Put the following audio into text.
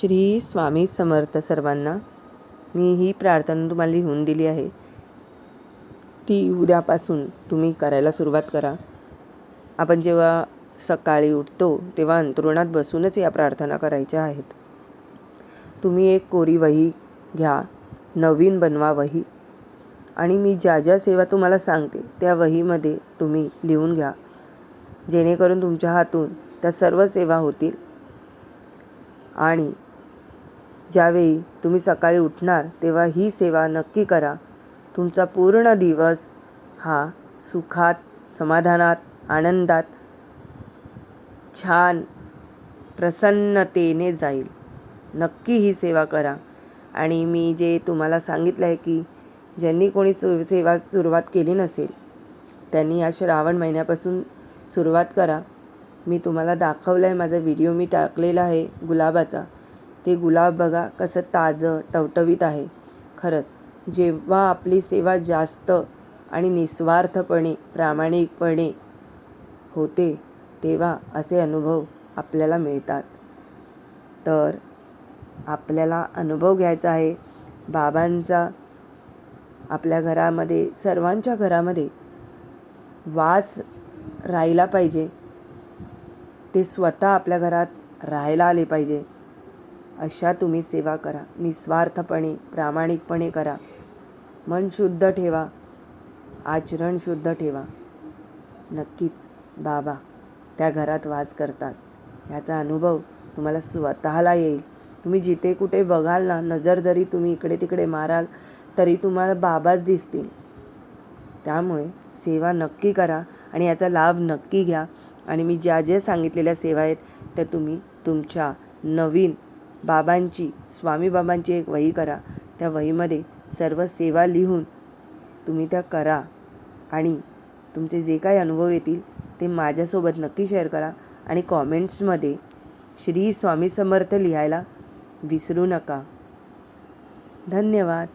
श्री स्वामी समर्थ सर्वांना मी ही प्रार्थना तुम्हाला लिहून दिली आहे. ती उद्यापासून तुम्ही करायला सुरुवात करा. आपण जेव्हा सकाळी उठतो तेव्हा अंथरुणात बसूनच या प्रार्थना करायच्या आहेत. तुम्ही एक कोरी वही घ्या नवीन बनवा वही. आणि मी ज्या ज्या सेवा तुम्हाला सांगते त्या वहीमध्ये तुम्ही लिहून घ्या. जेणेकरून तुमच्या हातून त्या सर्व सेवा होतील. आणि ज्यावेळी तुम्ही सकाळी उठणार तेव्हा ही सेवा नक्की करा. तुमचा पूर्ण दिवस हा सुखात समाधानात आनंदात छान प्रसन्नतेने जाईल. नक्की ही सेवा करा. आणि मी जे तुम्हाला सांगितलं आहे की ज्यांनी कोणी सु सेवा सुरुवात केली नसेल त्यांनी या श्रावण महिन्यापासून सुरुवात करा. मी तुम्हाला दाखवलं आहे माझा व्हिडिओ मी टाकलेला आहे गुलाबाचा. ते गुलाब बघा कसं ताजं टवटवीत आहे. खरंच जेव्हा आपली सेवा जास्त आणि निस्वार्थपणे प्रामाणिकपणे होते तेव्हा असे अनुभव आपल्याला मिळतात. तर आपल्याला अनुभव घ्यायचा आहे. बाबांचा आपल्या घरामध्ये सर्वांच्या घरामध्ये वास राहिला पाहिजे. ते स्वतः आपल्या घरात राहायला आले पाहिजे. अशा तुम्ही सेवा करा. निस्वार्थपणे प्रामाणिकपणे करा. मन शुद्ध ठेवा. आचरण शुद्ध ठेवा. नक्कीच बाबा त्या घरात वास करतात. ह्याचा अनुभव तुम्हाला स्वतःला येईल. तुम्ही जिथे कुठे बघाल ना नजर जरी तुम्ही इकडे तिकडे माराल तरी तुम्हाला बाबाच दिसतील. त्यामुळे सेवा नक्की करा आणि याचा लाभ नक्की घ्या. आणि मी ज्या ज्या सांगितलेल्या सेवा आहेत त्या तुम्ही तुमच्या नवीन बाबांची स्वामी बाबांची एक वही करा. त्या वहीमध्ये सर्व सेवा लिहून तुम्ही त्या करा. आणि तुमचे जे काही अनुभव येतील ते माझ्यासोबत नक्की शेअर करा. आणि कॉमेंट्समध्ये श्री स्वामी समर्थ लिहायला विसरू नका. धन्यवाद.